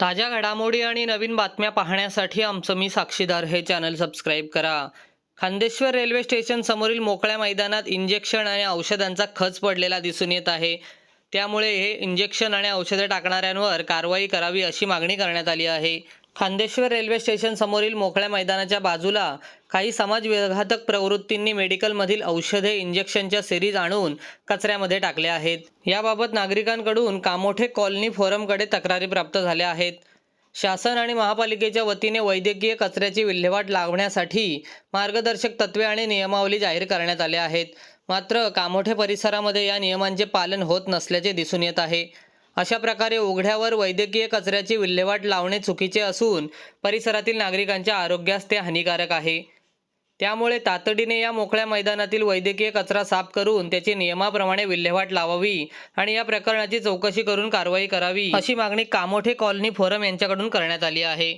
ताज्या घडामोडी आणि नवीन बातम्या पाहण्यासाठी आमचं मी साक्षीदार हे चॅनल सबस्क्राईब करा. खांदेश्वर रेल्वे स्टेशन समोरील मोकळ्या मैदानात इंजेक्शन आणि औषधांचा खच पडलेला दिसून येत आहे. त्यामुळे हे इंजेक्शन आणि औषधे टाकणाऱ्यांवर कारवाई करावी अशी मागणी करण्यात आली आहे. खांदेश्वर रेल्वे स्टेशन समोरील मोकळ्या मैदानाच्या बाजूला काही समाज विघातक प्रवृत्तींनी मेडिकलमधील औषधे इंजेक्शनच्या सिरीज आणून कचऱ्यामध्ये टाकल्या आहेत. याबाबत नागरिकांकडून कामोठे कॉलनी फोरमकडे तक्रारी प्राप्त झाल्या आहेत. शासन आणि महापालिकेच्या वतीने वैद्यकीय कचऱ्याची विल्हेवाट लावण्यासाठी मार्गदर्शक तत्वे आणि नियमावली जाहीर करण्यात आल्या आहेत. मात्र कामोठे परिसरामध्ये या नियमांचे पालन होत नसल्याचे दिसून येत आहे. अशा प्रकारे उघड्यावर वैद्यकीय कचऱ्याची विल्हेवाट लावणे चुकीचे असून परिसरातील नागरिकांच्या आरोग्यास ते हानिकारक आहे. त्यामुळे तातडीने या मोकळ्या मैदानातील वैद्यकीय कचरा साफ करून त्याची नियमाप्रमाणे विल्हेवाट लावावी आणि या प्रकरणाची चौकशी करून कारवाई करावी अशी मागणी कामोठे कॉलनी फोरम यांच्याकडून करण्यात आली आहे.